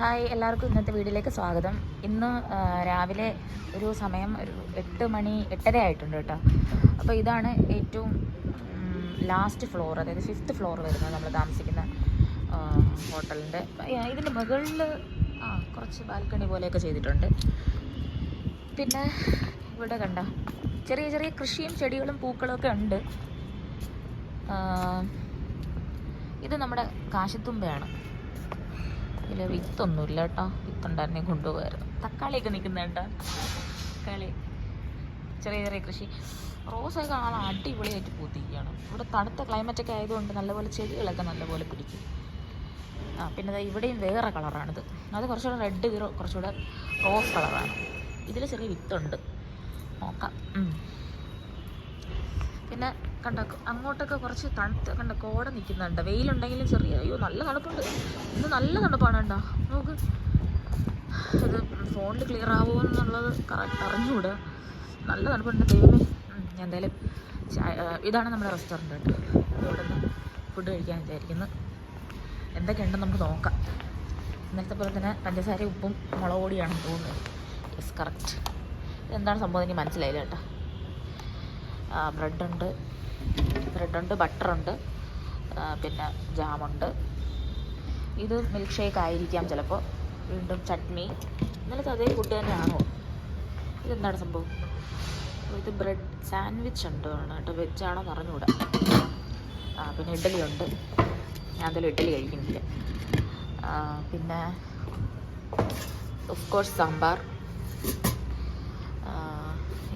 Hi എല്ലാവർക്കും ഇന്നത്തെ വീഡിയോയിലേക്ക് സ്വാഗതം. ഇന്ന് രാവിലെ ഒരു സമയം ഒരു എട്ട് മണി എട്ടര ആയിട്ടുണ്ട് കേട്ടോ. അപ്പോൾ ഇതാണ് ഏറ്റവും ലാസ്റ്റ് ഫ്ലോർ അതായത് ഫിഫ്ത്ത് ഫ്ലോർ വരുന്നത് നമ്മൾ താമസിക്കുന്ന ഹോട്ടലിന്റെ ഇതിന്റെ മുകളിൽ ആ കുറച്ച് ബാൽക്കണി പോലെയൊക്കെ ചെയ്തിട്ടുണ്ട്. പിന്നെ ഇവിടെ കണ്ട ചെറിയ ചെറിയ കൃഷിയും ചെടികളും പൂക്കളും ഒക്കെ ഉണ്ട്. ഇത് നമ്മുടെ കാശത്തുമ്പയാണ്. ഇതിൽ വിത്തൊന്നുമില്ല കേട്ടോ. വിത്തുണ്ടായിരുന്നെ കൊണ്ടുപോകായിരുന്നു തക്കാളിയൊക്കെ നിൽക്കുന്ന കേട്ടോ തക്കാളി. ചെറിയ ചെറിയ കൃഷി. റോസൊക്കെ ആൾ അടിപൊളിയായിട്ട് പൂത്തിരിക്കുകയാണ്. ഇവിടെ തണുത്ത ക്ലൈമറ്റൊക്കെ ആയതുകൊണ്ട് നല്ലപോലെ ചെടികളൊക്കെ നല്ലപോലെ പിടിക്കും. ആ പിന്നെ ഇവിടെയും വേറെ കളറാണിത്. അത് കുറച്ചുകൂടെ റെഡ് കുറച്ചുകൂടെ റോസ് കളറാണ്. ഇതിൽ ചെറിയ വിത്തുണ്ട്. നോക്കാം. പിന്നെ കണ്ട അങ്ങോട്ടൊക്കെ കുറച്ച് തണുത്ത് കണ്ട കോട നിൽക്കുന്നുണ്ട്. വെയിലുണ്ടെങ്കിലും ചെറിയ അയ്യോ നല്ല തണുപ്പുണ്ട്. ഇന്ന് നല്ല തണുപ്പാണ് കണ്ടോ. നമുക്ക് ഇത് ഫോണിൽ ക്ലിയർ ആവുമോ എന്നുള്ളത് കറക്റ്റ് അറിഞ്ഞുകൂടാ നല്ല തണുപ്പുണ്ട് ദൈവമേ. എന്തായാലും ഇതാണ് നമ്മുടെ റെസ്റ്റോറന്റ് കേട്ടോ. ഇവിടെ ഫുഡ് കഴിക്കാൻ വിചാരിക്കുന്നു. എന്തൊക്കെയുണ്ടെന്ന് നമുക്ക് നോക്കാം. ഇന്നലത്തെ പോലെ തന്നെ പഞ്ചസാര ഉപ്പും മുളക് പൊടിയാണെന്ന് തോന്നുന്നത് യെസ് കറക്റ്റ് എന്താണ് സംഭവം എനിക്ക് മനസ്സിലായില്ല കേട്ടോ. ബ്രെഡുണ്ട്. ബ്രെഡുണ്ട് ബട്ടറുണ്ട്. പിന്നെ ജാമുണ്ട്. ഇത് മിൽക്ക് ഷേക്ക് ആയിരിക്കാം ചിലപ്പോൾ വീണ്ടും ചട്നി. ഇന്നലത്തെ അതേ ഫുഡ് തന്നെയാണോ? ഇതെന്താണ് സംഭവം? ഇത് ബ്രെഡ് സാൻഡ്വിച്ച് ഉണ്ട് കേട്ടോ. വെജാണോ എന്ന് അറിഞ്ഞുകൂടാ. ആ പിന്നെ ഇഡ്ഡലി ഉണ്ട് ഞാൻ എന്തായാലും ഇഡ്ഡലി കഴിക്കുന്നില്ല. പിന്നെ ഓഫ് കോഴ്സ് സാമ്പാർ.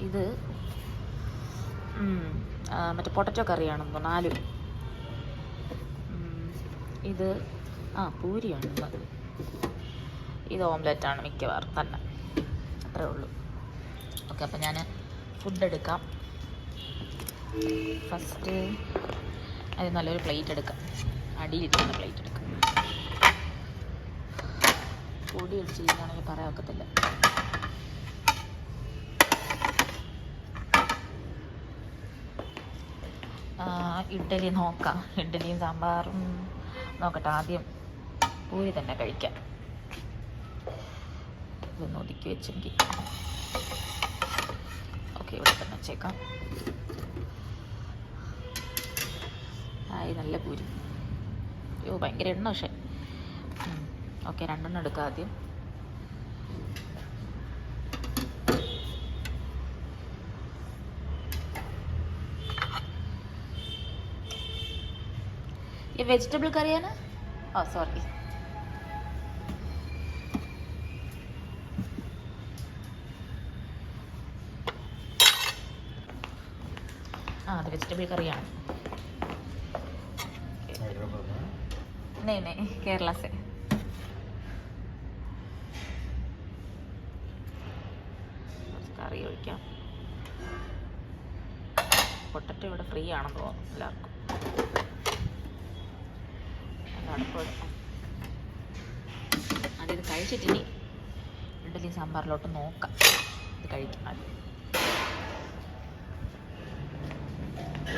ഇത് മറ്റേ പൊട്ടറ്റോ കറിയാണെന്ന് തോന്നുന്നു നാല് ഇത് ആ പൂരിയാണ് ഇത് ഇത് ആണ് മിക്കവാറും തന്നെ. അത്രേ ഉള്ളൂ. ഓക്കെ അപ്പം ഞാൻ ഫുഡ് എടുക്കാം. ഫസ്റ്റ് അത് നല്ലൊരു പ്ലേറ്റ് എടുക്കാം. അടിയിലിരിക്കുന്ന പ്ലേറ്റ് എടുക്കാം. പൊടി അടിച്ചിരിക്കുകയാണെങ്കിൽ പറയാൻ ഒക്കത്തില്ല. ഇഡ്ഡലി നോക്കാം. ഇഡ്ഡലിയും സാമ്പാറും നോക്കട്ടെ. ആദ്യം പൂരി തന്നെ കഴിക്കാം. ഇതൊന്ന് ഒതുക്കി വെച്ചെങ്കിൽ ഓക്കെ ഇവിടെ തന്നെ വെച്ചേക്കാം. ആയി നല്ല പൂരി. അയ്യോ ഭയങ്കര എണ്ണ പക്ഷേ. ഓക്കെ രണ്ടെണ്ണം എടുക്കാം ആദ്യം. ये वेजिटेबल करी है ना oh सॉरी हाँ അത് വെജിറ്റബിൾ കറിയാണ് नहीं नहीं केरला से കുറച്ച് കറി ഒഴിക്കാം പൊട്ടറ്റോ ഇവിടെ ഫ്രീ ആണെന്ന് തോന്നുന്നു എല്ലാവർക്കും തണുപ്പ് അതിത് കഴിച്ചിട്ടിനി ഇഡലി സാമ്പാറിലോട്ട് നോക്കാം. ഇത് കഴിക്കാം.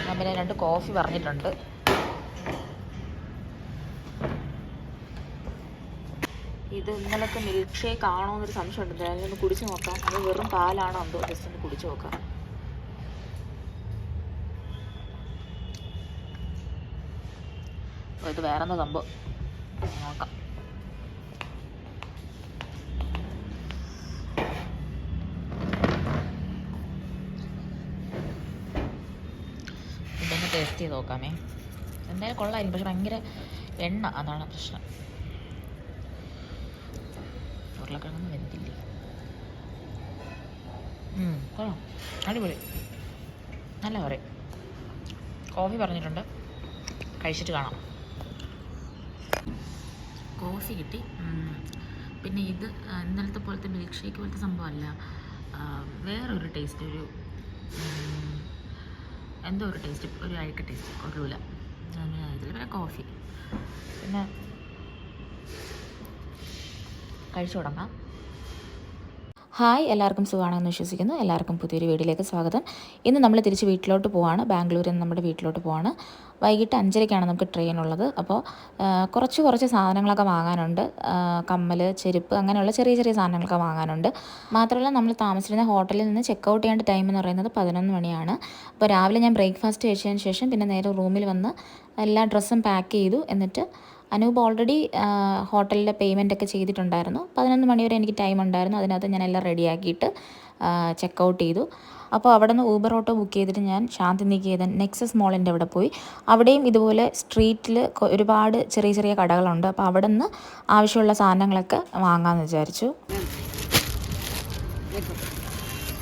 ഞാൻ പിന്നെ രണ്ട് കോഫി പറഞ്ഞിട്ടുണ്ട്. ഇത് ഇന്നലത്തെ മിൽക്ക് ഷേക്ക് ആണോ എന്നൊരു സംശയമുണ്ട്. എന്തായാലും ഒന്ന് കുടിച്ച് നോക്കാം. അത് വെറും പാലാണോ എന്തോ? ജസ്റ്റ് ഒന്ന് കുടിച്ച് നോക്കാം. ഇത് വേറെ എന്തോ സംഭവം? നോക്കാം. ഇതൊന്ന് ടേസ്റ്റ് ചെയ്ത് നോക്കാമേ. എന്തായാലും കൊള്ളായിരിക്കും. പക്ഷെ ഭയങ്കര എണ്ണ. അതാണ് പ്രശ്നം. ഉരുളക്കിഴങ്ങ് വെന്തില്ലേ? കൊള്ളാം. അടിപൊളി. നല്ല പറയും കോഫി പറഞ്ഞിട്ടുണ്ട്. കഴിച്ചിട്ട് കാണാം. കോഫി കിട്ടി. പിന്നെ ഇത് ഇന്നലത്തെ പോലത്തെ മിൽക്ക് ഷേക്ക് പോലത്തെ സംഭവമല്ല വേറൊരു ടേസ്റ്റ് ഒരു എന്തോ ഒരു ടേസ്റ്റ് ഒരു അഴുക്ക ടേസ്റ്റ് കൊള്ളൂല. ഇതിൽ പിന്നെ കോഫി പിന്നെ കഴിച്ചു തുടങ്ങാം. ഹായ് എല്ലാവർക്കും സുഖമാണെന്ന് വിശ്വസിക്കുന്നു. എല്ലാവർക്കും പുതിയൊരു വീഡിയോയിലേക്ക് സ്വാഗതം. ഇന്ന് നമ്മൾ തിരിച്ച് വീട്ടിലോട്ട് പോവാണ്. ബാംഗ്ലൂരിൽ നിന്ന് നമ്മുടെ വീട്ടിലോട്ട് പോവാണ്. വൈകിട്ട് അഞ്ചരയ്ക്കാണ് നമുക്ക് ട്രെയിൻ ഉള്ളത് അപ്പോൾ കുറച്ച് കുറച്ച് സാധനങ്ങളൊക്കെ വാങ്ങാനുണ്ട്. കമ്മൽ ചെരുപ്പ് അങ്ങനെയുള്ള ചെറിയ ചെറിയ സാധനങ്ങളൊക്കെ വാങ്ങാനുണ്ട്. മാത്രമല്ല നമ്മൾ താമസിച്ചിരുന്ന ഹോട്ടലിൽ നിന്ന് ചെക്ക് ഔട്ട് ചെയ്യേണ്ട ടൈം എന്ന് പറയുന്നത് പതിനൊന്ന് മണിയാണ്. അപ്പോൾ രാവിലെ ഞാൻ ബ്രേക്ക്ഫാസ്റ്റ് കഴിച്ചതിന് ശേഷം പിന്നെ നേരെ റൂമിൽ വന്ന് എല്ലാ ഡ്രസ്സും പാക്ക് ചെയ്തു. എന്നിട്ട് അനൂപ് ഓൾറെഡി ഹോട്ടലിലെ പേയ്മെന്റ് ഒക്കെ ചെയ്തിട്ടുണ്ടായിരുന്നു. പതിനൊന്ന് മണിവരെ എനിക്ക് ടൈം ഉണ്ടായിരുന്നു. അതിനകത്ത് ഞാൻ എല്ലാം റെഡിയാക്കിയിട്ട് ചെക്ക് ഔട്ട് ചെയ്തു. അപ്പോൾ അവിടെ നിന്ന് ഊബർ ഓട്ടോ ബുക്ക് ചെയ്തിട്ട് ഞാൻ ശാന്തിനികേതൻ നെക്സസ് മോളിന്റെ അവിടെ പോയി. അവിടെയും ഇതുപോലെ സ്ട്രീറ്റിൽ ഒരുപാട് ചെറിയ ചെറിയ കടകളുണ്ട്. അപ്പോൾ അവിടെ നിന്ന് ആവശ്യമുള്ള സാധനങ്ങളൊക്കെ വാങ്ങാമെന്ന് വിചാരിച്ചു.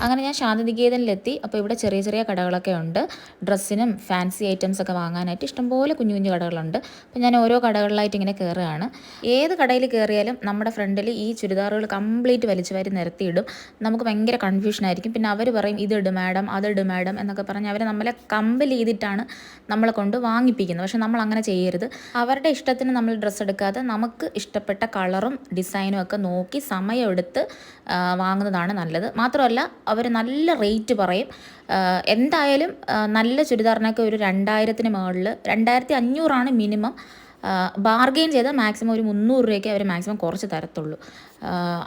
അങ്ങനെ ഞാൻ ശാന്തിനികേതനിലെത്തി. അപ്പോൾ ഇവിടെ ചെറിയ ചെറിയ കടകളൊക്കെ ഉണ്ട്. ഡ്രസ്സിനും ഫാൻസി ഐറ്റംസ് ഒക്കെ വാങ്ങാനായിട്ട് ഇഷ്ടംപോലെ കുഞ്ഞു കുഞ്ഞു കടകളുണ്ട്. അപ്പോൾ ഞാൻ ഓരോ കടകളിലായിട്ട് ഇങ്ങനെ കയറുകയാണ്. ഏത് കടയിൽ കയറിയാലും നമ്മുടെ ഫ്രണ്ടിൽ ഈ ചുരിദാറുകൾ കംപ്ലീറ്റ് വലിച്ചു വാരി നിരത്തിയിടും. നമുക്ക് ഭയങ്കര കൺഫ്യൂഷൻ ആയിരിക്കും. പിന്നെ അവർ പറയും ഇത് ഇട് മാഡം അത് ഇട് മാഡം എന്നൊക്കെ പറഞ്ഞ് അവരെ നമ്മളെ കമ്പൽ ചെയ്തിട്ടാണ് നമ്മളെ കൊണ്ട് വാങ്ങിപ്പിക്കുന്നത്. പക്ഷെ നമ്മൾ അങ്ങനെ ചെയ്യരുത്. അവരുടെ ഇഷ്ടത്തിന് നമ്മൾ ഡ്രസ്സ് എടുക്കാതെ നമുക്ക് ഇഷ്ടപ്പെട്ട കളറും ഡിസൈനും ഒക്കെ നോക്കി സമയമെടുത്ത് വാങ്ങുന്നതാണ് നല്ലത്. മാത്രമല്ല അവർ നല്ല റേറ്റ് പറയും. എന്തായാലും നല്ല ചുരിദാറിനൊക്കെ ഒരു രണ്ടായിരത്തിന് മുകളിൽ രണ്ടായിരത്തി അഞ്ഞൂറാണ് മിനിമം ബാർഗെയിൻ ചെയ്താൽ മാക്സിമം ഒരു മുന്നൂറ് രൂപയ്ക്ക് അവർ മാക്സിമം കുറച്ച് തരത്തുള്ളൂ.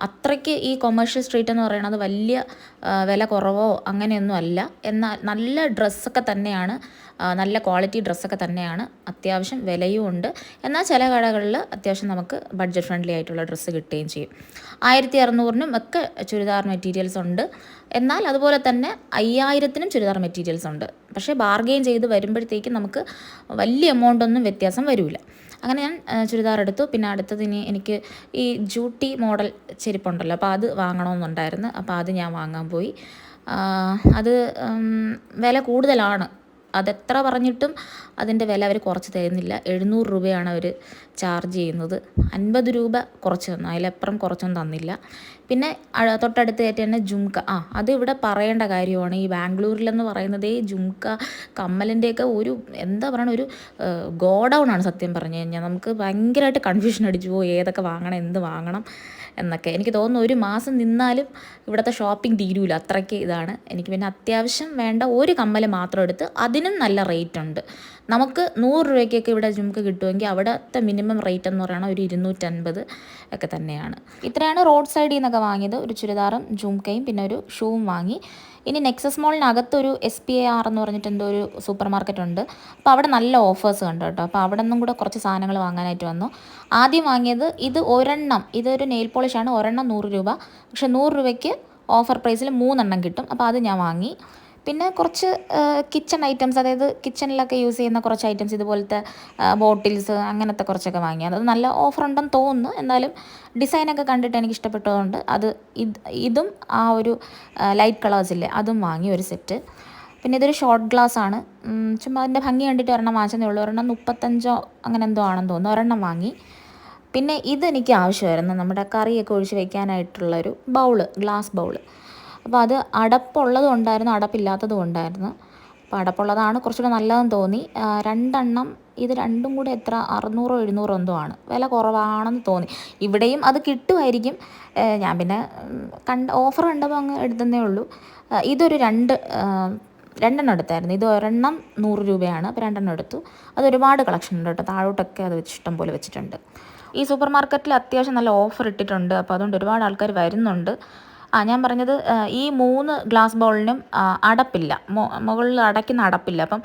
അത്രയ്ക്ക് ഈ കൊമേഴ്ഷ്യൽ സ്ട്രീറ്റ് എന്ന് പറയുന്നത് വലിയ വില കുറവോ അങ്ങനെയൊന്നും അല്ല. എന്നാൽ നല്ല ഡ്രസ്സൊക്കെ തന്നെയാണ് നല്ല ക്വാളിറ്റി ഡ്രസ്സൊക്കെ തന്നെയാണ് അത്യാവശ്യം വിലയും ഉണ്ട്. എന്നാൽ ചില കടകളിൽ അത്യാവശ്യം നമുക്ക് ബഡ്ജറ്റ് ഫ്രണ്ട്ലി ആയിട്ടുള്ള ഡ്രസ്സ് കിട്ടുകയും ചെയ്യും. ആയിരത്തി അറുന്നൂറിനും ഒക്കെ ചുരിദാർ മെറ്റീരിയൽസ് ഉണ്ട്. എന്നാൽ അതുപോലെ തന്നെ അയ്യായിരത്തിനും ചുരിദാർ മെറ്റീരിയൽസ് ഉണ്ട്. പക്ഷേ ബാർഗെയിൻ ചെയ്ത് വരുമ്പോഴത്തേക്കും നമുക്ക് വലിയ എമൗണ്ട് ഒന്നും വ്യത്യാസം വരില്ല അങ്ങനെ ഞാൻ ചുരിദാർ എടുത്തു. പിന്നെ അടുത്തത് ഇനി എനിക്ക് ഈ ജൂട്ടി മോഡൽ ചെരുപ്പുണ്ടല്ലോ അപ്പോൾ അത് വാങ്ങണമെന്നുണ്ടായിരുന്നു. അപ്പോൾ അത് ഞാൻ വാങ്ങാൻ പോയി. അത് വില കൂടുതലാണ്. അതെത്ര പറഞ്ഞിട്ടും അതിന്റെ വില അവർ കുറച്ച് തരുന്നില്ല. എഴുന്നൂറ് രൂപയാണ് അവർ ചാർജ് ചെയ്യുന്നത്. അൻപത് രൂപ കുറച്ച് തന്നു. അതിലപ്പുറം കുറച്ചൊന്നും തന്നില്ല. പിന്നെ അ- തൊട്ടടുത്ത് ആയിട്ട് തന്നെ ജുംക്ക ആ അത് ഇവിടെ പറയേണ്ട കാര്യമാണ്. ഈ ബാംഗ്ലൂരിലെന്ന് പറയുന്നതേ ജുംക കമ്മലിന്റെയൊക്കെ ഒരു എന്താ പറയണ ഒരു ഗോഡൗൺ ആണ് സത്യം പറഞ്ഞു കഴിഞ്ഞാൽ. നമുക്ക് ഭയങ്കരമായിട്ട് കൺഫ്യൂഷൻ അടിച്ചു പോകും ഏതൊക്കെ വാങ്ങണം എന്ത് വാങ്ങണം എന്നൊക്കെ. എനിക്ക് തോന്നുന്നു ഒരു മാസം നിന്നാലും ഇവിടുത്തെ ഷോപ്പിംഗ് തീരൂല. അത്രയ്ക്ക് ഇതാണ്. എനിക്ക് പിന്നെ അത്യാവശ്യം വേണ്ട ഒരു കമ്മൽ മാത്രം എടുത്ത് അതിനും നല്ല റേറ്റ് ഉണ്ട്. നമുക്ക് നൂറ് രൂപയ്ക്കൊക്കെ ഇവിടെ നമുക്ക് കിട്ടുമെങ്കിൽ അവിടുത്തെ മിനിമം റേറ്റ് എന്ന് പറയുന്നത് ഒരു ഇരുന്നൂറ്റൻപത് ഒക്കെ തന്നെയാണ്. ഇത്രയാണ് റോഡ് സൈഡിൽ നിന്നൊക്കെ വാങ്ങിയത്. ഒരു ചുരിദാറും ജുംക്കയും പിന്നെ ഒരു ഷൂവും വാങ്ങി. ഇനി നെക്സസ് മോളിനകത്തൊരു എസ് പി എ ആർ എന്ന് പറഞ്ഞിട്ട് എന്തോ ഒരു സൂപ്പർ മാർക്കറ്റ് ഉണ്ട്. അപ്പോൾ അവിടെ നല്ല ഓഫേഴ്സ് കണ്ടു കേട്ടോ. അപ്പോൾ അവിടെ നിന്നും കൂടെ കുറച്ച് സാധനങ്ങൾ വാങ്ങാനായിട്ട് വന്നു. ആദ്യം വാങ്ങിയത് ഇത് ഒരെണ്ണം ഇതൊരു നെയിൽ പോളിഷാണ് ഒരെണ്ണം നൂറ് രൂപ. പക്ഷേ നൂറ് രൂപയ്ക്ക് ഓഫർ പ്രൈസിൽ മൂന്നെണ്ണം കിട്ടും. അപ്പോൾ അത് ഞാൻ വാങ്ങി. പിന്നെ കുറച്ച് കിച്ചൺ ഐറ്റംസ് അതായത് കിച്ചണിലൊക്കെ യൂസ് ചെയ്യുന്ന കുറച്ച് ഐറ്റംസ് ഇതുപോലത്തെ ബോട്ടിൽസ് അങ്ങനത്തെ കുറച്ചൊക്കെ വാങ്ങി. അത് നല്ല ഓഫർ ഉണ്ടെന്ന് തോന്നുന്നു. എന്നാലും ഡിസൈനൊക്കെ കണ്ടിട്ട് എനിക്ക് ഇഷ്ടപ്പെട്ടതുകൊണ്ട് അത് ഇത് ഇതും ആ ഒരു ലൈറ്റ് കളേഴ്സില്ലേ അതും വാങ്ങി ഒരു സെറ്റ് പിന്നെ ഇതൊരു ഷോർട്ട് ഗ്ലാസ് ആണ്. ചുമ്മാ അതിന്റെ ഭംഗി കണ്ടിട്ട് ഒരെണ്ണം വാങ്ങിച്ചതേ ഉള്ളൂ. ഒരെണ്ണം മുപ്പത്തഞ്ചോ അങ്ങനെ എന്തോ ആണെന്ന് തോന്നുന്നു. ഒരെണ്ണം വാങ്ങി. പിന്നെ ഇതെനിക്ക് ആവശ്യമായിരുന്നു. നമ്മുടെ കറിയൊക്കെ ഒഴിച്ച് വെക്കാനായിട്ടുള്ളൊരു ബൗൾ ഗ്ലാസ് ബൗൾ അപ്പോൾ അത് അടപ്പുള്ളതും ഉണ്ടായിരുന്നു അടപ്പില്ലാത്തതും ഉണ്ടായിരുന്നു അപ്പോൾ അടപ്പുള്ളതാണ് കുറച്ചുകൂടെ നല്ലതെന്ന് തോന്നി. രണ്ടെണ്ണം ഇത് രണ്ടും കൂടെ എത്ര? അറുന്നൂറോ എഴുന്നൂറോ എന്തോ ആണ്. വില കുറവാണെന്ന് തോന്നി. ഇവിടെയും അത് കിട്ടുമായിരിക്കും. ഞാൻ പിന്നെ കണ്ട് ഓഫർ കണ്ടപ്പോൾ അങ്ങ് എടുത്തതേ ഉള്ളൂ. ഇതൊരു രണ്ട് രണ്ടെണ്ണം എടുത്തായിരുന്നു. ഇത് ഒരെണ്ണം നൂറ് രൂപയാണ്. അപ്പോൾ രണ്ടെണ്ണം എടുത്തു. അത് ഒരുപാട് കളക്ഷൻ ഉണ്ട് കേട്ടോ. താഴോട്ടൊക്കെ അത് ഇഷ്ടം പോലെ വെച്ചിട്ടുണ്ട്. ഈ സൂപ്പർ മാർക്കറ്റിൽ അത്യാവശ്യം നല്ല ഓഫർ ഇട്ടിട്ടുണ്ട്. അപ്പോൾ അതുകൊണ്ട് ഒരുപാട് ആൾക്കാർ വരുന്നുണ്ട്. ആ ഞാൻ പറഞ്ഞത് ഈ മൂന്ന് ഗ്ലാസ് ബൗളിനും അടപ്പില്ല. മുകളിൽ അടയ്ക്കുന്ന അടപ്പില്ല. അപ്പം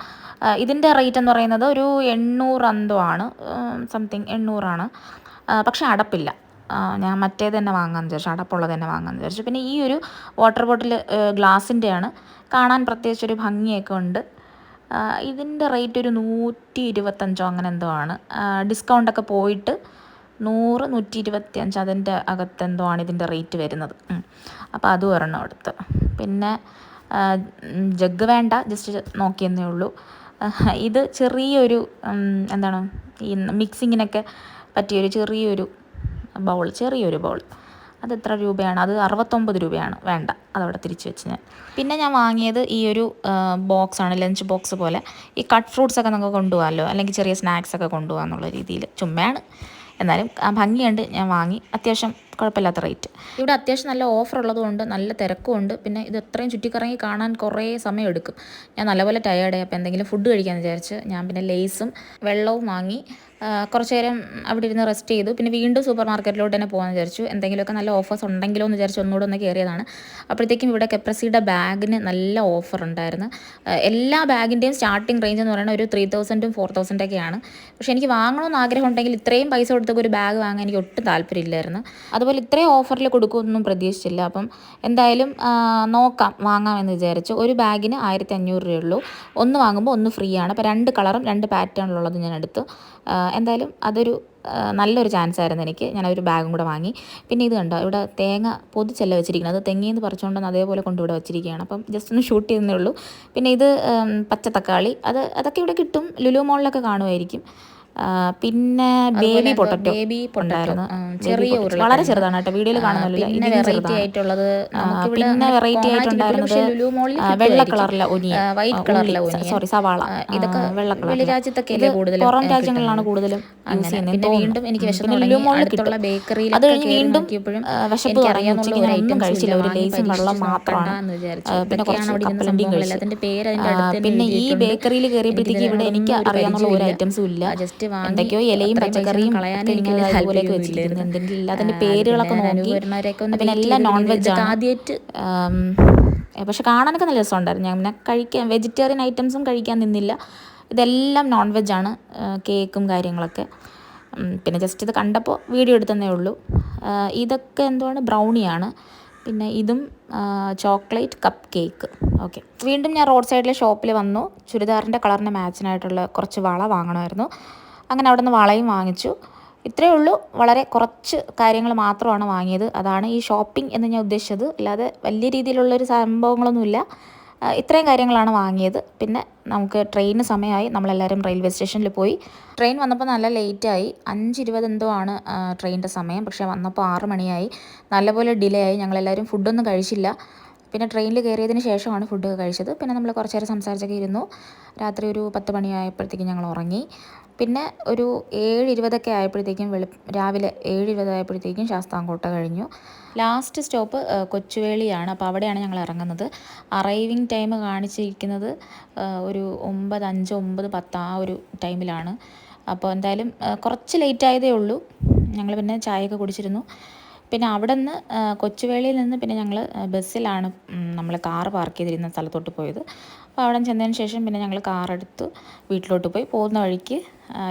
ഇതിന്റെ റേറ്റ് എന്ന് പറയുന്നത് ഒരു എണ്ണൂറ് എന്തോ ആണ്. സംതിങ് എണ്ണൂറാണ് പക്ഷേ അടപ്പില്ല. ഞാൻ മറ്റേത് തന്നെ വാങ്ങാമെന്ന് വിചാരിച്ചു. അടപ്പുള്ളത് തന്നെ വാങ്ങാമെന്ന് വിചാരിച്ചു. പിന്നെ ഈ ഒരു വാട്ടർ ബോട്ടിൽ ഗ്ലാസിന്റെയാണ് കാണാൻ പ്രത്യേകിച്ച് ഒരു ഭംഗിയൊക്കെ ഉണ്ട്. ഇതിന്റെ റേറ്റ് ഒരു നൂറ്റി ഇരുപത്തഞ്ചോ അങ്ങനെ എന്തോ ആണ്. ഡിസ്കൗണ്ടൊക്കെ പോയിട്ട് നൂറ് നൂറ്റി ഇരുപത്തി അഞ്ച് അതിന്റെ അകത്തെന്തോ ആണ് ഇതിന്റെ റേറ്റ് വരുന്നത്. അപ്പോൾ അതും ഒരെണ്ണം എടുത്ത്. പിന്നെ ജഗ് വേണ്ട ജസ്റ്റ് നോക്കിയെന്നേ ഉള്ളൂ. ഇത് ചെറിയൊരു എന്താണ് ഈ മിക്സിങ്ങിനൊക്കെ പറ്റിയൊരു ചെറിയൊരു ബൗൾ ചെറിയൊരു ബൗൾ അത് എത്ര രൂപയാണ്? അത് അറുപത്തൊമ്പത് രൂപയാണ്. വേണ്ട. അതവിടെ തിരിച്ചു വെച്ച് ഞാൻ. പിന്നെ ഞാൻ വാങ്ങിയത് ഈ ഒരു ബോക്സാണ് ലഞ്ച് ബോക്സ് പോലെ. ഈ കട്ട് ഫ്രൂട്ട്സ് ഒക്കെ നമുക്ക് കൊണ്ടുപോകാമല്ലോ? അല്ലെങ്കിൽ ചെറിയ സ്നാക്സ് ഒക്കെ കൊണ്ടുപോകാമെന്നുള്ള രീതിയിൽ. ചുമ്മയാണ് എന്നാലും ആ ഭംഗിയുണ്ട് ഞാൻ വാങ്ങി. അത്യാവശ്യം കുഴപ്പമില്ലാത്ത റേറ്റ്. ഇവിടെ അത്യാവശ്യം നല്ല ഓഫർ ഉള്ളതുകൊണ്ട് നല്ല തിരക്കും ഉണ്ട്. പിന്നെ ഇത് എത്രയും ചുറ്റിക്കറങ്ങി കാണാൻ കുറേ സമയം എടുക്കും. ഞാൻ നല്ലപോലെ ടയേർഡായി അപ്പോൾ എന്തെങ്കിലും ഫുഡ് കഴിക്കാമെന്ന് വിചാരിച്ച് ഞാൻ പിന്നെ ലേസും വെള്ളവും വാങ്ങി കുറച്ച് നേരം അവിടെ ഇരുന്ന് റെസ്റ്റ് ചെയ്തു. പിന്നെ വീണ്ടും സൂപ്പർ മാർക്കറ്റിലോട്ട് തന്നെ പോകാമെന്ന് വിചാരിച്ചു. എന്തെങ്കിലുമൊക്കെ നല്ല ഓഫേഴ്സ് ഉണ്ടെങ്കിലോ എന്ന് വിചാരിച്ച് ഒന്നുകൂടെ ഒന്ന് കയറിയതാണ് അപ്പോഴത്തേക്കും ഇവിടെ കെപ്രസിയുടെ ബാഗിന് നല്ല ഓഫർ ഉണ്ടായിരുന്നു. എല്ലാ ബാഗിന്റെയും സ്റ്റാർട്ടിംഗ് റേഞ്ച് എന്ന് പറയുന്നത് ഒരു ത്രീ തൗസൻഡും ഫോർ തൗസൻഡൊക്കെയാണ് പക്ഷേ എനിക്ക് വാങ്ങണമെന്ന് ആഗ്രഹം ഉണ്ടെങ്കിൽ ഇത്രയും പൈസ കൊടുത്തൊക്കെ ഒരു ബാഗ് വാങ്ങാൻ എനിക്ക് ഒട്ടും താല്പര്യമില്ലായിരുന്നു. അതുപോലെ ഇത്രയും ഓഫറിൽ കൊടുക്കുമെന്നൊന്നും പ്രതീക്ഷിച്ചില്ല. അപ്പം എന്തായാലും നോക്കാം വാങ്ങാമെന്ന് വിചാരിച്ചു ഒരു ബാഗിന് ആയിരത്തി അഞ്ഞൂറ് ഉള്ളൂ. ഒന്ന് വാങ്ങുമ്പോൾ ഒന്ന് ഫ്രീ ആണ്. അപ്പോൾ രണ്ട് കളറും രണ്ട് പാറ്റേണിലുള്ളത് ഞാൻ എടുത്തു. എന്തായാലും അതൊരു നല്ലൊരു ചാൻസ് ആയിരുന്നു എനിക്ക്. ഞാൻ ഒരു ബാഗും കൂടെ വാങ്ങി. പിന്നെ ഇത് കണ്ടോ ഇവിടെ തേങ്ങ പൊതിച്ചല്ല വെച്ചിരിക്കുന്നത്. അത് നിന്ന് പറിച്ചുകൊണ്ട് അതേപോലെ കൊണ്ടിവിടെ വെച്ചിരിക്കുകയാണ്. അപ്പം ജസ്റ്റ് ഒന്ന് ഷൂട്ട് ചെയ്യുന്നേ ഉള്ളൂ. പിന്നെ ഇത് പച്ച തക്കാളി അത് അതൊക്കെ ഇവിടെ കിട്ടും. ലുലു മോളിലൊക്കെ കാണുമായിരിക്കും. പിന്നെ ബേബി പൊട്ടറ്റോ ബേബി ഉണ്ടായിരുന്നു. ചെറിയ വളരെ ചെറുതാണ് കേട്ടോ. വീഡിയോയിൽ കാണുന്നില്ല പിന്നെ വെറൈറ്റി ആയിട്ടുള്ളത് പിന്നെ വെറൈറ്റി ആയിട്ടുണ്ടായിരുന്നത് വെള്ള കളറിലെ ഒനിയ വൈറ്റ് കളറിലെ സോറി സവാള. ഇതൊക്കെ വെള്ള കളർ കൂടുതലും പുറം രാജ്യങ്ങളിലാണ് കൂടുതലും യൂസ് ചെയ്യുന്നത്. വീണ്ടും എനിക്ക് ബേക്കറിയിൽ അത് കഴിഞ്ഞ് വീണ്ടും വിശപ്പ് ഒന്നും കഴിച്ചില്ല. ഒരു ലേസും വെള്ളം മാത്രമാണ്. പിന്നെ കുറച്ച് കപ്പലണ്ടിയും കഴിച്ചു പിന്നെ ഈ. ബേക്കറിയിൽ കയറിയപ്പോഴത്തേക്ക് ഇവിടെ എനിക്ക് അറിയാനുള്ള ഒരു ഐറ്റംസും ഇല്ല ജസ്റ്റ് എന്തൊക്കെയോ ഇലയും പച്ചക്കറിയും അതുപോലെയൊക്കെ എന്തെങ്കിലും പേരുകളൊക്കെ നോക്കി. പിന്നെ എല്ലാം നോൺ വെജ് ആദ്യമായിട്ട് പക്ഷെ കാണാനൊക്കെ നല്ല രസമുണ്ടായിരുന്നു. ഞാൻ പിന്നെ കഴിക്കാൻ വെജിറ്റേറിയൻ ഐറ്റംസും കഴിക്കാൻ നിന്നില്ല. ഇതെല്ലാം നോൺ വെജ് ആണ് കേക്കും കാര്യങ്ങളൊക്കെ. പിന്നെ ജസ്റ്റ് ഇത് കണ്ടപ്പോൾ വീഡിയോ എടുത്തതേ ഉള്ളൂ. ഇതൊക്കെ എന്തുവാണ്? ബ്രൗണിയാണ് പിന്നെ ഇതും ചോക്ലേറ്റ് കപ്പ് കേക്ക് ഓക്കെ വീണ്ടും ഞാൻ റോഡ് സൈഡിലെ ഷോപ്പിൽ വന്നു. ചുരിദാറിന്റെ കളറിന് മാച്ചിനായിട്ടുള്ള കുറച്ച് വള വാങ്ങണമായിരുന്നു. അങ്ങനെ അവിടെ നിന്ന് വളയും വാങ്ങിച്ചു. ഇത്രയേ ഉള്ളൂ. വളരെ കുറച്ച് കാര്യങ്ങൾ മാത്രമാണ് വാങ്ങിയത്. അതാണ് ഈ ഷോപ്പിംഗ് എന്ന് ഞാൻ ഉദ്ദേശിച്ചത്. അല്ലാതെ വലിയ രീതിയിലുള്ളൊരു സംഭവങ്ങളൊന്നുമില്ല. ഇത്രയും കാര്യങ്ങളാണ് വാങ്ങിയത്. പിന്നെ നമുക്ക് ട്രെയിന് സമയമായി. നമ്മളെല്ലാവരും റെയിൽവേ സ്റ്റേഷനിൽ പോയി. ട്രെയിൻ വന്നപ്പോൾ നല്ല ലേറ്റായി. അഞ്ച് ഇരുപത് എന്തോ ആണ് ട്രെയിനിന്റെ സമയം. പക്ഷേ വന്നപ്പോൾ ആറ് മണിയായി. നല്ലപോലെ ഡിലേ ആയി ഞങ്ങളെല്ലാവരും ഫുഡൊന്നും കഴിച്ചില്ല. പിന്നെ ട്രെയിനിൽ കയറിയതിന് ശേഷമാണ് ഫുഡ് കഴിച്ചത്. പിന്നെ നമ്മൾ കുറച്ച് നേരം സംസാരിച്ചൊക്കെ ഇരുന്നു. രാത്രി ഒരു പത്ത് മണിയായപ്പോഴത്തേക്കും ഞങ്ങൾ ഉറങ്ങി. പിന്നെ ഒരു ഏഴ് ഇരുപതൊക്കെ ആയപ്പോഴത്തേക്കും വെളു രാവിലെ ഏഴ് ഇരുപതായപ്പോഴത്തേക്കും ശാസ്താംകോട്ട കഴിഞ്ഞു. ലാസ്റ്റ് സ്റ്റോപ്പ് കൊച്ചുവേളിയാണ്. അപ്പോൾ അവിടെയാണ് ഞങ്ങൾ ഇറങ്ങുന്നത്. അറൈവിങ് ടൈം കാണിച്ചിരിക്കുന്നത് ഒരു ഒമ്പത് അഞ്ച് ഒമ്പത് പത്ത് ആ ഒരു ടൈമിലാണ്. അപ്പോൾ എന്തായാലും കുറച്ച് ലേറ്റ് ആയതേ ഉള്ളൂ. ഞങ്ങൾ പിന്നെ ചായയൊക്കെ കുടിച്ചിരുന്നു. പിന്നെ അവിടെ നിന്ന് കൊച്ചുവേളിയിൽ നിന്ന് പിന്നെ ഞങ്ങൾ ബസ്സിലാണ് നമ്മൾ കാർ പാർക്ക് ചെയ്തിരുന്ന സ്ഥലത്തോട്ട് പോയത്. അപ്പോൾ അവിടെ ചെന്നതിന് ശേഷം പിന്നെ ഞങ്ങൾ കാർ കാറെടുത്ത് വീട്ടിലോട്ട് പോയി. പോകുന്ന വഴിക്ക്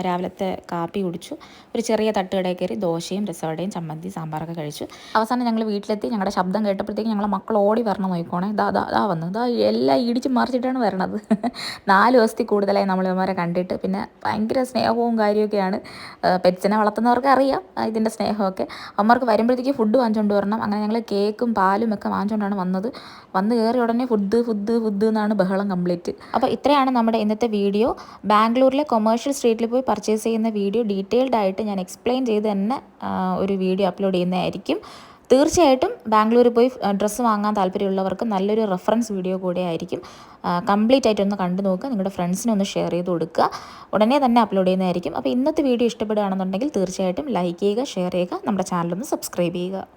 രാവിലത്തെ കാപ്പി കുടിച്ചു. ഒരു ചെറിയ തട്ടുകടയിൽ കയറി ദോശയും രസവടയും ചമ്മന്തി സാമ്പാറൊക്കെ കഴിച്ചു. അവസാനം ഞങ്ങൾ വീട്ടിലെത്തി. ഞങ്ങളുടെ ശബ്ദം കേട്ടപ്പോഴത്തേക്ക് ഞങ്ങളെ മക്കൾ ഓടി വരണം നോക്കിക്കോണേ. ദാ ദാ ദാ വന്നു. ദാ എല്ലാം ഇടിച്ച് മറിച്ചിട്ടാണ് വരണത്. നാല് ദിവസത്തിൽ കൂടുതലായി നമ്മൾ ഇവന്മാരെ കണ്ടിട്ട്. പിന്നെ ഭയങ്കര സ്നേഹവും കാര്യമൊക്കെയാണ് പെറ്റ്സിനെ വളർത്തുന്നവർക്ക് അറിയാം ഇതിന്റെ സ്നേഹമൊക്കെ. അമ്മമാർക്ക് വരുമ്പോഴത്തേക്ക് ഫുഡ് വാങ്ങിച്ചുകൊണ്ട് വരണം. അങ്ങനെ ഞങ്ങൾ കേക്കും പാലും ഒക്കെ വാങ്ങിച്ചുകൊണ്ടാണ് വന്നത്. വന്ന് കയറി ഉടനെ ഫുഡ് ഫുഡ് ഫുഡ് എന്നാണ് ബഹളം കംപ്ലീറ്റ് അപ്പോൾ ഇത്രയാണ് നമ്മുടെ ഇന്നത്തെ വീഡിയോ ബാംഗ്ലൂരിലെ കൊമേഴ്ഷ്യൽ സ്ട്രീറ്റിൽ പോയി പർച്ചേസ് ചെയ്യുന്ന വീഡിയോ ഡീറ്റെയിൽഡ് ആയിട്ട് ഞാൻ എക്സ്പ്ലെയിൻ ചെയ്ത് തന്നെ ഒരു വീഡിയോ അപ്ലോഡ് ചെയ്യുന്നതായിരിക്കും. തീർച്ചയായിട്ടും ബാംഗ്ലൂരിൽ പോയി ഡ്രസ്സ് വാങ്ങാൻ താല്പര്യമുള്ളവർക്ക് നല്ലൊരു റെഫറൻസ് വീഡിയോ കൂടെ ആയിരിക്കും. കംപ്ലീറ്റ് ആയിട്ട് ഒന്ന് കണ്ടു നോക്കുക നിങ്ങളുടെ ഫ്രണ്ട്സിനെ ഒന്ന് ഷെയർ ചെയ്ത് കൊടുക്കുക. ഉടനെ തന്നെ അപ്ലോഡ് ചെയ്യുന്നതായിരിക്കും. അപ്പോൾ ഇന്നത്തെ വീഡിയോ ഇഷ്ടപ്പെടുകയാണെന്നുണ്ടെങ്കിൽ തീർച്ചയായിട്ടും ലൈക്ക് ചെയ്യുക ഷെയർ ചെയ്യുക നമ്മുടെ ചാനലൊന്ന് സബ്സ്ക്രൈബ് ചെയ്യുക.